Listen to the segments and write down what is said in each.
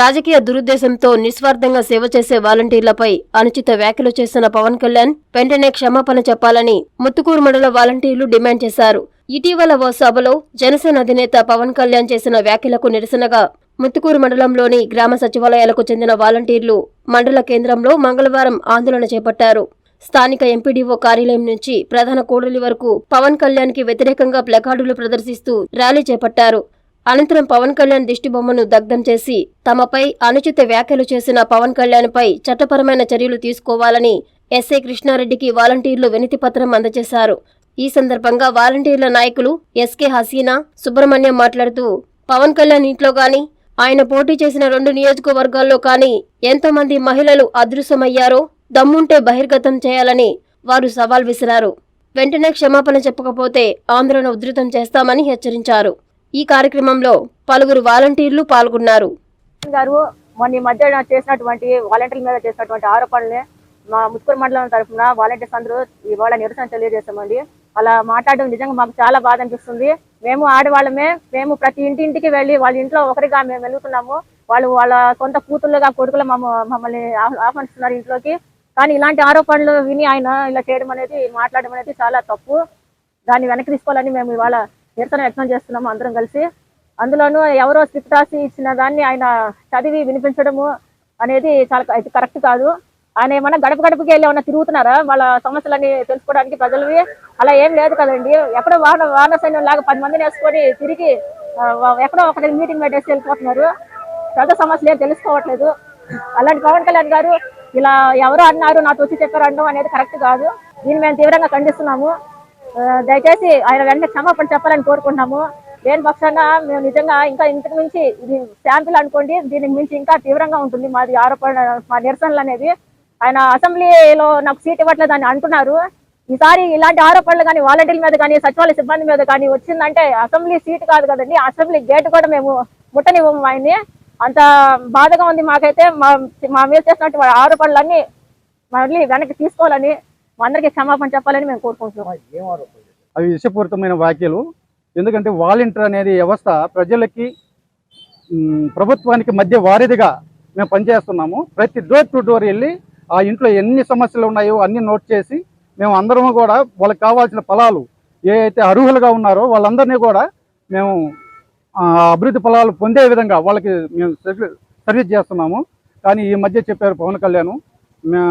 రాజకీయ దురుద్దేశంతో నిస్వార్థంగా సేవ చేసే వాలంటీర్లపై అనుచిత వ్యాఖ్యలు చేసిన పవన్ కళ్యాణ్ వెంటనే క్షమాపణ చెప్పాలని ముత్తుకూరు మండల వాలంటీర్లు డిమాండ్ చేశారు. ఇటీవల ఓ సభలో జనసేన అధినేత పవన్ కళ్యాణ్ చేసిన వ్యాఖ్యలకు నిరసనగా ముత్తుకూరు మండలంలోని గ్రామ సచివాలయాలకు చెందిన వాలంటీర్లు మండల కేంద్రంలో మంగళవారం ఆందోళన చేపట్టారు. స్థానిక ఎంపీడీఓ కార్యాలయం నుంచి ప్రధాన కూడలి వరకు పవన్ కళ్యాణ్కి వ్యతిరేకంగా ప్లకార్డులు ప్రదర్శిస్తూ ర్యాలీ చేపట్టారు. అనంతరం పవన్ కళ్యాణ్ దిష్టిబొమ్మను దగ్ధం చేసి తమపై అనుచిత వ్యాఖ్యలు చేసిన పవన్ కళ్యాణ్పై చట్టపరమైన చర్యలు తీసుకోవాలని ఎస్ఐ కృష్ణారెడ్డికి వాలంటీర్లు వినతి పత్రం అందజేశారు. ఈ సందర్భంగా వాలంటీర్ల నాయకులు ఎస్కే హసీనా సుబ్రహ్మణ్యం మాట్లాడుతూ పవన్ కళ్యాణ్ ఇంట్లో గాని ఆయన పోటీ చేసిన రెండు నియోజకవర్గాల్లో కానీ ఎంతమంది మహిళలు అదృశ్యమయ్యారో దమ్ముంటే బహిర్గతం చేయాలని వారు సవాల్ విసిరారు. వెంటనే క్షమాపణ చెప్పకపోతే ఆందోళన ఉధృతం చేస్తామని హెచ్చరించారు. ఈ కార్యక్రమంలో పలువురు వాలంటీర్లు పాల్గొన్నారు. గారు మొన్న ఈ మధ్య చేసినటువంటి వాలంటీర్ల మీద చేసినటువంటి ఆరోపణల్ని మా ముత్తుకూరు మండలం తరఫున వాలంటీర్స్ అందరూ ఇవాళ నిరసన తెలియజేస్తామండి అలా మాట్లాడడం నిజంగా మాకు చాలా బాధ అనిపిస్తుంది. మేము ఆడవాళ్ళమే మేము ప్రతి ఇంటింటికి వెళ్ళి వాళ్ళ ఇంట్లో ఒకరిగా మేము వెళ్తున్నాము. వాళ్ళు వాళ్ళ సొంత కూతుళ్ళుగా కొడుకులు మమ్మ మమ్మల్ని ఆహ్వానిస్తున్నారు ఇంట్లోకి. కానీ ఇలాంటి ఆరోపణలు విని ఆయన ఇలా చేయడం అనేది మాట్లాడడం అనేది చాలా తప్పు. దాన్ని వెనక్కి తీసుకోవాలని మేము ఇవాళ కీర్తన యత్నం చేస్తున్నాము అందరం కలిసి. అందులోనూ ఎవరో స్క్రిప్ట్ రాసి ఇచ్చిన దాన్ని ఆయన చదివి వినిపించడము అనేది చాలా ఇది కరెక్ట్ కాదు. ఆయన ఏమన్నా గడప గడపకి వెళ్ళి ఏమన్నా తిరుగుతున్నారా? వాళ్ళ సమస్యలని తెలుసుకోవడానికి ప్రజలవి అలా ఏం లేదు కదండి. ఎక్కడో వాహన వాహన సైన్యం లాగా పది మందిని వేసుకొని తిరిగి ఎక్కడో ఒకటి మీటింగ్ పెట్టేసి వెళ్ళిపోతున్నారు. ప్రజా సమస్యలు ఏం తెలుసుకోవట్లేదు. అలాంటి పవన్ కళ్యాణ్ గారు ఇలా ఎవరో అన్నారు నాతో వచ్చి చెప్పారు అనడం అనేది కరెక్ట్ కాదు. దీన్ని మేము తీవ్రంగా ఖండిస్తున్నాము. దయచేసి ఆయన వెంటనే క్షమాపణ చెప్పాలని కోరుకుంటున్నాము. లేని పక్షాన మేము నిజంగా ఇంకా ఇంతకు మించి ఇది శాంపుల్ అనుకోండి దీనికి మించి ఇంకా తీవ్రంగా ఉంటుంది మాది ఆరోపణ మా నిరసనలు అనేది ఆయన అసెంబ్లీలో నాకు సీట్ ఇవ్వట్లేదు అని అంటున్నారు. ఈసారి ఇలాంటి ఆరోపణలు కానీ వాలంటీర్ల మీద కానీ సచివాలయ సిబ్బంది మీద కానీ వచ్చిందంటే అసెంబ్లీ సీట్ కాదు కదండి అసెంబ్లీ గేట్ కూడా మేము ముట్టనివ్వము ఆయన్ని. అంత బాధగా ఉంది మాకైతే. మా మా మీద చేసినట్టు ఆరోపణలన్నీ మళ్ళీ వెనక్కి తీసుకోవాలని అందరికీ క్షమాపణ చెప్పాలని మేము కోరుకుంటున్నాం. అవి విషపూరితమైన వ్యాఖ్యలు. ఎందుకంటే వాలంటీర్ అనేది వ్యవస్థ ప్రజలకి ప్రభుత్వానికి మధ్య వారిదిగా మేము పనిచేస్తున్నాము. ప్రతి డోర్ టు డోర్ వెళ్ళి ఆ ఇంట్లో ఎన్ని సమస్యలు ఉన్నాయో అన్ని నోట్ చేసి మేము అందరము కూడా వాళ్ళకి కావాల్సిన ఫలాలు ఏ అయితే అర్హులుగా ఉన్నారో వాళ్ళందరినీ కూడా మేము అభివృద్ధి ఫలాలు పొందే విధంగా వాళ్ళకి మేము సర్వీ- సర్వీస్ చేస్తున్నాము. కానీ ఈ మధ్య చెప్పారు పవన్ కళ్యాణ్.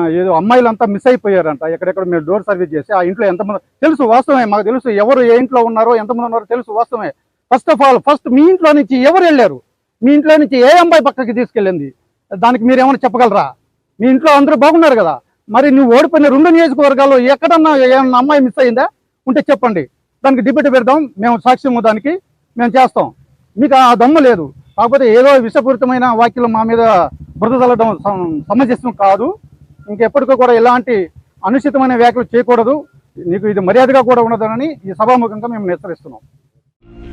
ఏదో అమ్మాయిలంతా మిస్ అయిపోయారంట. ఎక్కడెక్కడ మీరు డోర్ సర్వీస్ చేసి ఆ ఇంట్లో ఎంతమంది తెలుసు వాస్తవమే మాకు తెలుసు ఎవరు ఏ ఇంట్లో ఉన్నారో ఎంతమంది ఉన్నారో తెలుసు వాస్తవమే. ఫస్ట్ ఆఫ్ ఆల్ ఫస్ట్ మీ ఇంట్లో నుంచి ఎవరు వెళ్ళారు? మీ ఇంట్లో నుంచి ఏ అమ్మాయి పక్కకి తీసుకెళ్ళింది? దానికి మీరు ఏమైనా చెప్పగలరా? మీ ఇంట్లో అందరూ బాగున్నారు కదా? మరి నువ్వు ఓడిపోయిన రెండు నియోజకవర్గాల్లో ఎక్కడన్నా ఏమన్నా అమ్మాయి మిస్ అయిందా? ఉంటే చెప్పండి. దానికి డిబేట్ పెడదాం. మేము సాక్ష్యం దానికి మేము చేస్తాం. మీకు ఆ దమ్ము లేదు. కాకపోతే ఏదో విషపూరితమైన వాక్యం మా మీద బురద చల్లడం సమ- సమంజసం కాదు. ఇంకెప్పటికీ కూడా ఎలాంటి అనుచితమైన వ్యాఖ్యలు చేయకూడదు. నీకు ఇది మర్యాదగా కూడా ఉండదనని ఈ సభాముఖంగా మేము హెచ్చరిస్తున్నాం.